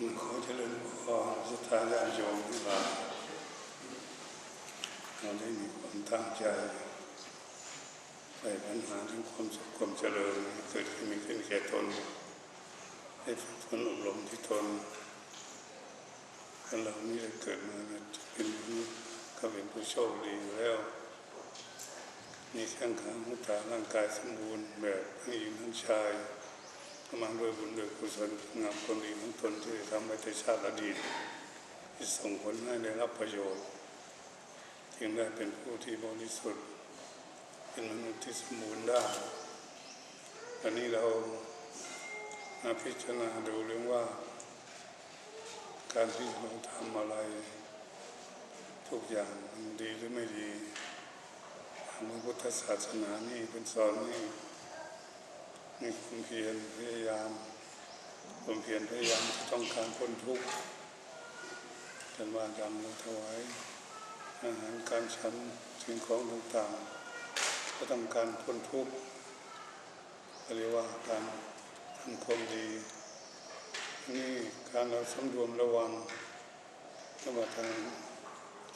ขอเจริญพรสุทธาญาติโยมทั้งหลายเราได้มีความตั้งใจไปปัญหาทั้งความสุขความเจริญเกิดขึ้นมีขึ้นแก่ตนให้ฝึกฝนอบรมที่ตนถ้าเรานี่เกิดมาเนี่ยจะเป็นมนุษย์ก็เป็นผู้โชคดีอยู่แล้ว มีแข้งขาหูตาร่างกายสมบูรณ์แบบทั้งหญิงทั้งชาย มาด้วยบุญด้วยกุศลงามความดีของตนที่ทำไว้ในชาติอดีตที่ส่งผลให้ได้รับประโยชน์จึงได้เป็นผู้ที่บริสุทธิ์เป็นมนุษย์ที่สมบูรณ์ได้วันนี้เรามาพิจารณาดูเรื่องว่า การที่เราทำอะไร ทุกอย่างดีหรือไม่ดีทางพระพุทธศาสนานี่เป็นสอนนี่ มีความเพียรพยายามความเพียรพยายามต้องการพ้นทุกข์กันว่าดำเราถวายอาหารการฉันสิ่งของต่างๆ ก็ต้องการพ้นทุกข์เรียกว่าการทำความดีนี่การเราสำรวมระวังระวังทาง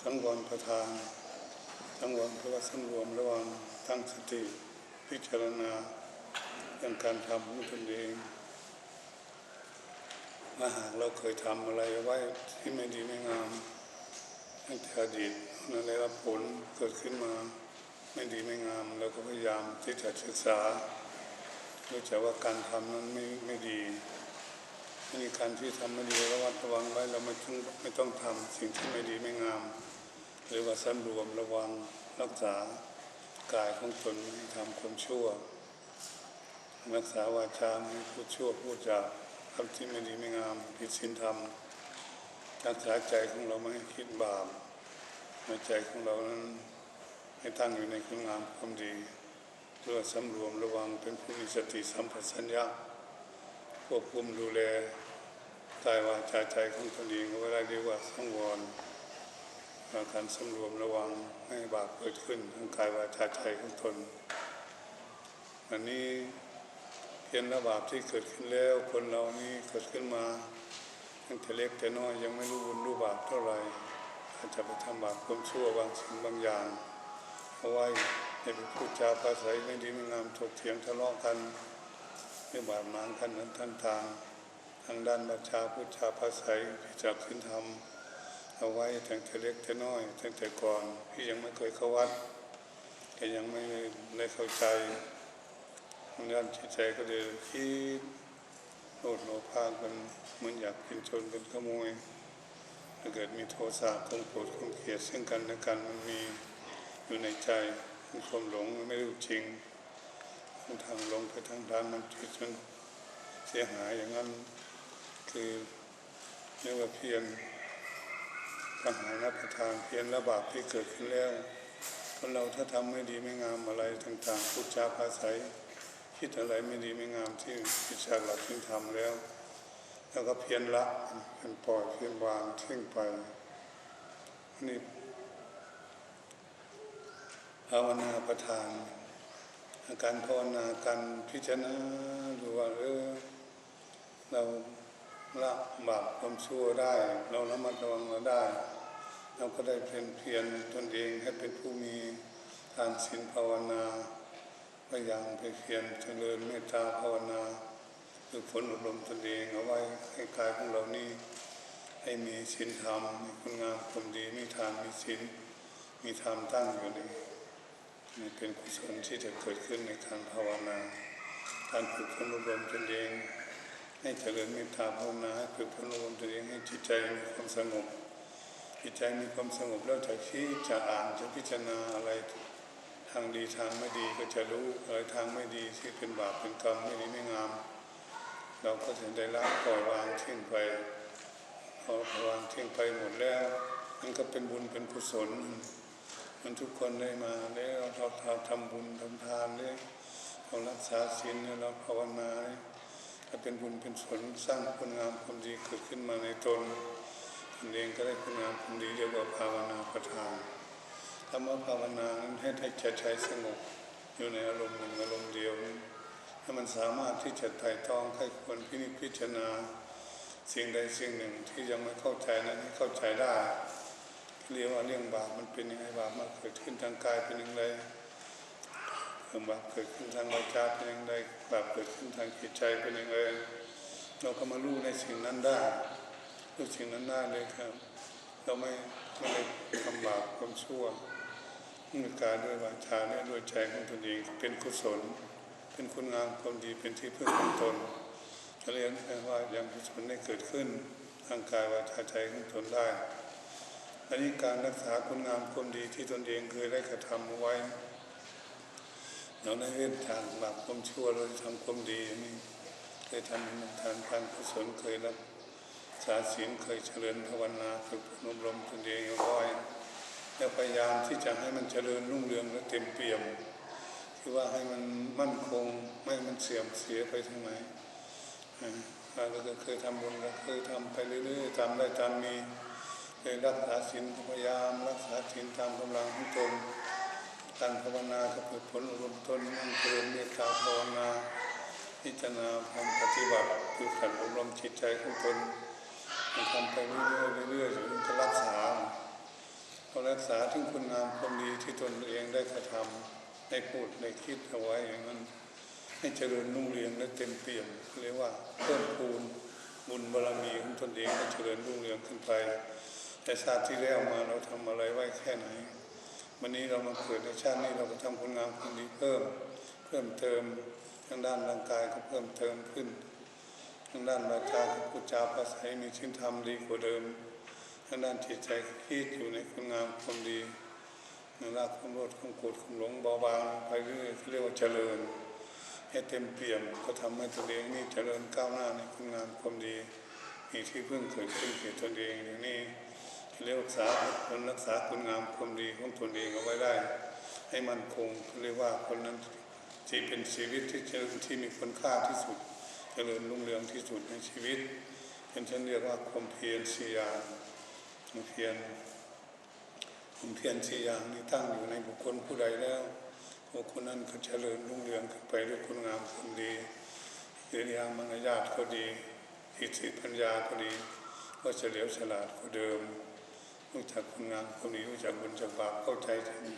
สังวรประทานสังวรเพราะว่าสำรวมระวังตั้งสติพิจารณา เรื่องการทำของตนเองถ้าหากเราเคยทำอะไรไว้ที่ไม่ดีไม่งามตั้งแต่อดีตนั้นได้รับผลเกิดขึ้นมาไม่ดีไม่งามเราก็พยายามที่จะศึกษารู้จักว่าการทำนั้นไม่ไม่ดีมีการที่ทำไม่ดีระวัดระวังไว้เราไม่ต้องไม่ต้องทำสิ่งที่ไม่ดีไม่งาม หรือว่าสำรวมระวังรักษากายของตนไม่ทำความชั่ว รักษาวาจามพูดชั่วพูดจาคำที่ไม่ดีไม่งามผิดศีลธรรมรักษาใจของเราไม่ให้คิดบาปในใจของเรานั้นให้ตั้งอยู่ในคุณงามความดีเพื่อสำรวมระวังเป็นผู้มีสติสัมปชัญญะควบคุมดูแลกายวาจาใจของตนเองก็ได้เรียกว่าสังวรการสำรวมระวังไม่ให้บาปเกิดขึ้นทางกายวาจาใจของตนอันนี้ เพียงระบาปที่เกิดขึ้นแล้ว คนเรานี้เกิดขึ้นมาตั้งแต่เล็กแต่น้อยยังไม่รู้บุญรู้บาปเท่าไหร่อาจจะไปทำบาปความชั่วบางสิ่งบางอย่างเอาไว้ให้ไปพูดจาภาษาไม่ดีไม่งามถกเถียงทะเลาะกันไม่บาดหมางกันนั้นท่านทาง ทางด้านบัญชาพูดจาภาษาที่จับขึ้นทำเอาไว้ตั้งแต่เล็กแต่น้อยตั้งแต่ก่อนพี่ยังไม่เคยเข้าวัดก็ยังไม่ได้เข้าใจ ทางด้านจิตใจก็เลยคิดโลดโลภากันเหมือนอยากเป็นจรเป็นขโมยถ้าเกิดมีโทสะความโกรธความเกลียดซึ่งกันและกันมันมีอยู่ในใจมีความหลงไม่รู้จริงทางหลงไปทางด้านมันจิตมันเสียหายอย่างนั้นคือเรียกว่าเพียรปัญหารับประทานเพียรระบาปที่เกิดขึ้นแล้วคนเราถ้าทำไม่ดีไม่งามอะไรต่างๆพูดจาภาษา คิดอะไรไม่ดีไม่งามที่พิจารณาทิ้งทำแล้ว แล้วก็เพียรละเพียรปล่อยเพียรวางทิ้งไปนี่ภาวนาประทานอาการภาวนาการพิจารณาดูว่าเออเราละบาปความชั่วได้ เราระมัดระวังเราได้ เราก็ได้เพียรเพียรตนเองให้เป็นผู้มีทานศีลภาวนา พยายามไปเพียรเจริญเมตตาภาวนาคือผลอบรมตนเองเอาไว้ให้กายของเรานี้ให้มีศีลธรรมมีคุณงามความดีมีทานมีศีลมีธรรมตั้งอยู่ในนี่เป็นกุศลที่จะเกิดขึ้นในการภาวนาการฝึกฝนอบรมตนเองให้เจริญเมตตาภาวนาให้ฝึกฝนอบรมตนเองให้จิตใจมีความสงบจิตใจมีความสงบแล้วจะคิดจะอ่านจะพิจารณาอะไร ทางดีทางไม่ดีก็จะรู้อะไรทางไม่ดีที่เป็นบาปเป็นกรรมไม่ดีไม่งาม เราก็จะได้ละปล่อยวางทิ้งไปพอวางทิ้งไปหมดแล้วมันก็เป็นบุญเป็นกุศล มันทุกคนได้มาแล้วเราทำบุญทำทานเลยเรารักษาศีลเราภาวนาถ้าเป็นบุญเป็นศลสร้างคุณงามความดีเกิดขึ้นมาในตนตนเองก็ได้คุณงามความดีเรียกว่าภาวนาประทาน คำว่าภาวนาให้ใจใจสงบอยู่ในอารมณ์หนึ่งอารมณ์เดียวถ้มันสามารถที่จะไต่ตองให้ควรพินิจพิจารณาสิ่งใดสิ่งหนึ่งที่ยังไม่เข้าใจนั้นให้เข้าใจได้เรียกว่าเรื่องบาปมันเป็นยังไงบาปมันเกิดขึ้นทางกายเป็นย่างไรเรื่องบาปเกิดขึ้นทางวาจาเป็นย่างไรบาปเกิดขึ้นทางจิตใจเป็นย่างไรเราก็มารู้ในสิ่งนั้นได้รู้สิ่งนั้นได้เลยครับ เราไม่ไม่ได้ทำบาปความชั่ว ด้วยกายด้วยวาจาและด้วยใจของตนเองเป็นกุศล เป็นคุณงามความดีเป็นที่พึ่งของตนจะเรียนว่ายังกุศลได้เกิดขึ้นทางกายวาจาใจของตนได้อันนี้การรักษาคุณงามความดีที่ตนเองเคยได้กระทำไว้เราได้เว้นจากบาปความชั่วเราทำความดีนนี้เคยทำทานการกุศลเคยรับสาศีลเคยเจริญภาวนาฝึกนอบรมตนเองเอาไว้ แล้วพยายามที่จะให้มันเจริญรุ่งเรืองและเต็มเปี่ยมคือว่าให้มันมั่นคงไม่ให้มันเสื่อมเสียไปทางไหนอ่าเราก็เคยทำบุญก็เคยทำไปเรื่อยๆทำได้ตามมีเคยรักษาศีลพยายามรักษาศีลตามกำลังของตนการภาวนาก็เกิดผลอบรมตนนั่งเจริญเมตตาภาวนาพิจารณาทำปฏิบัติคือขันอบรมจิตใจของตนมันทำไปเรื่อยๆเรื่อยๆจนจะรักษา พอรักษาถึงคุณงามความดีที่ตนเองได้กระทำได้พูดได้คิดเอาไว้อย่างนั้น ให้เจริญรุ่งเรืองและเต็มเปี่ยมเรียกว่าเพิ่มพูนบุญบารมีของตนเองให้เจริญรุ่งเรืองขึ้นไป แต่ชาติที่แล้วมาเราทำอะไรไว้แค่ไหน วันนี้เรามาเกิดในชาตินี้เราก็ทำคุณงามความดีเพิ่ม เพิ่มเติมทางด้านร่างกายก็เพิ่มเติมขึ้น ทางด้านวาจาก็พูดจาภาษามีชิ้นธรรมดีกว่าเดิม ทางด้านจิตใจคิดอยู่ในคุณงามความดีในรักความโลดความโกรธความหลงเบาบางไปเรื่อยเรียกว่าเจริญ ให้เต็มเปี่ยมก็ทำให้ตัวเองนี่เจริญก้าวหน้าในคุณงามความดี มีที่พึ่งเกิดขึ้นแก่ตนเองอย่างนี้เรียกรักษาคนรักษาคุณงามความดีของตนเองเอาไว้ได้ ให้มันคงเรียกว่าคนนั้นที่เป็นชีวิตที่เจริญที่มีคุณค่าที่สุด เจริญรุ่งเรืองที่สุดในชีวิตเป็นฉันเรียกว่าความเพียรสี่อย่าง ความเพียรความเพียรสี่อย่างนี้ตั้งอยู่ในบุคคลผู้ใดแล้วบุคคลนั้นก็เจริญรุ่งเรืองขึ้นไปด้วยคุณงามความดีกิริยามารยาทก็ดีอิทธิปัญญาก็ดีก็เฉลียวฉลาดกว่าเดิมรู้จักคุณงามความดีรู้จักบุญจักบาปเข้าใจ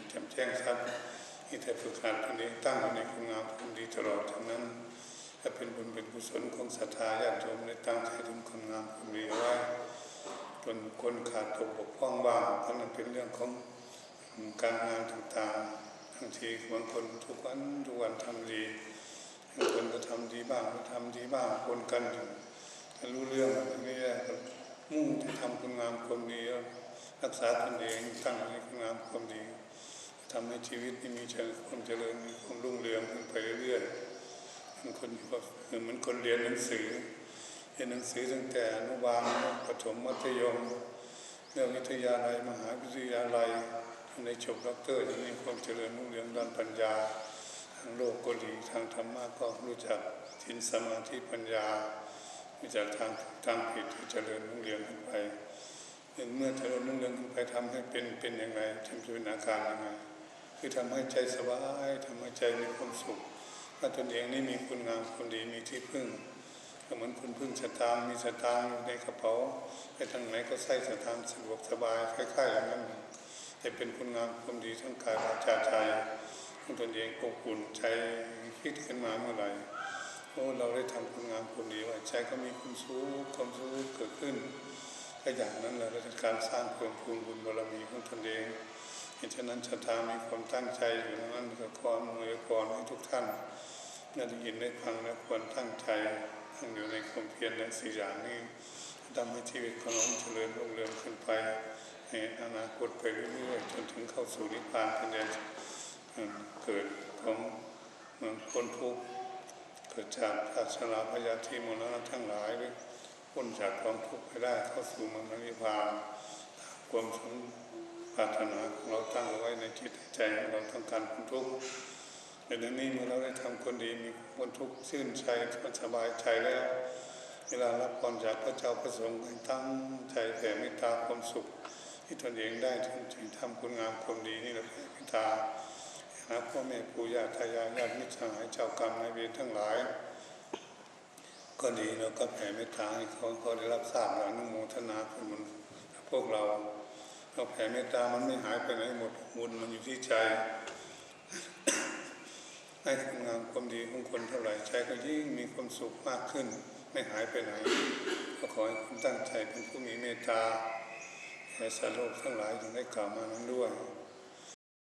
แจ่มแจ้งชัดที่แต่ฝึกหัดอันนี้ตั้งอยู่ในคุณงามความดีตลอดทั้งนั้นถ้าเป็นบุญเป็นกุศลของศรัทธาญาติโยมในตั้งใจทำคุณงามความดีเอาไว้ นคนขาดตกบกพร่องบ้างเพราะนั้นเป็นเรื่องของการงานต่างๆบางทีบางคนทุกวันทุกวันทำดีบางคนก็ทำดีบ้างก็ทำดีบ้างคนกันถ้ารู้เรื่องแบบนี้ก็มุ่งที่ทำคุณงามความดีรักษาตนเองตั้งในคุณงามความดีทำให้ชีวิตนี้มีความเจริญมีความรุ่งเรืองขึ้นไปเรื่อยๆบางคนเหมือนคนเรียนหนังสือ เรียนหนังสือตั้งแต่อนุบาลประถมมัธยมเรื่องวิทยาลัยมหาวิทยาลัยในจบด็อกเตอร์จะมีความเจริญรุ่งเรืองด้านปัญญาทางโลกก็ดีทางธรรมะก็รู้จักทินสมาธิปัญญารู้จักทางทางผิดที่เจริญรุ่งเรืองขึ้นไปเมื่อเจริญรุ่งเรืองขึ้นไปทำให้เป็นเป็นยังไงทำจะเป็นอาการยังไงคือทำให้ใจสบายทำให้ใจมีความสุขถ้าตนเองนี่มีคุณงามคนดีมีที่พึ่ง ก็เหมือนคุณพึ่งสตางค์มีสตางค์อยู่ในกระเป๋าไปทางไหนก็ใส่สตางค์สะดวกสบายคล้ายๆอย่างนั้นแต่เป็นคุณงามความดีทั้งกายวาจาใจของตนเองอบอุ่นใจคิดขึ้นมาเมื่อไหร่โอ้เราได้ทำคุณงามความดีไว่าใจก็มีความสุขความสุขเกิดขึ้นก็อย่างนั้นแหละเราจะการสร้างเพิ่มพูนบุญบารมีของตนเองเหตุฉะนั้นชะตามีความตั้งใจอยู่นั้นก็ขออำนวยพรให้ทุกท่านได้ยินได้ฟังและควรตั้งใจ อยู่ในความเพียรและสี่อย่างนี้ทำให้ชีวิตของเราเจริญรุ่งเรืองขึ้นไปในอนาคตไปเรื่อยๆจนถึงเข้าสู่นิพพานเป็นแดนเกิดของคนทุกข์เกิดจากอาสนาพยาธิมรณะทั้งหลายหรือพ้นจากความทุกข์ไปได้เข้าสู่มรรคนิพพานความสมปรารถนาของเราตั้งไว้ในจิตใจเราต้องการพ้นทุกข์ ในเรื่องนี้เมื่อเราได้ทำคนดีมีคนทุกข์ชื่นใจสบายใจแล้ว เวลารับพรจากพระเจ้าประสงค์ให้ตั้งใจแผ่เมตตาความสุข ที่ตนเองได้ถึงจึงทำคุณงามความดีนี่เราแผ่เมตตาหาพ่อแม่ปู่ย่าตายายญาติมิตรสหายเจ้ากรรมนายเวรทั้งหลาย ก็ดีเราก็แผ่เมตตาให้เขาเขาได้รับทราบแล้วนุโมทนาเป็นบุญพวกเราเราแผ่เมตตามันไม่หายไปไหนหมดบุญมันอยู่ที่ใจ ให้ทำงานความดีของคนเท่าไหร่ใจก็ยิ่งมีความสุขมากขึ้น ไม่หายไปไหนก็ขอให้คุณตั้งใจเป็นผู้มีเมตตาแก่สัตว์โลกทั้งหลายอย่างได้กล่าวมานั้นด้วย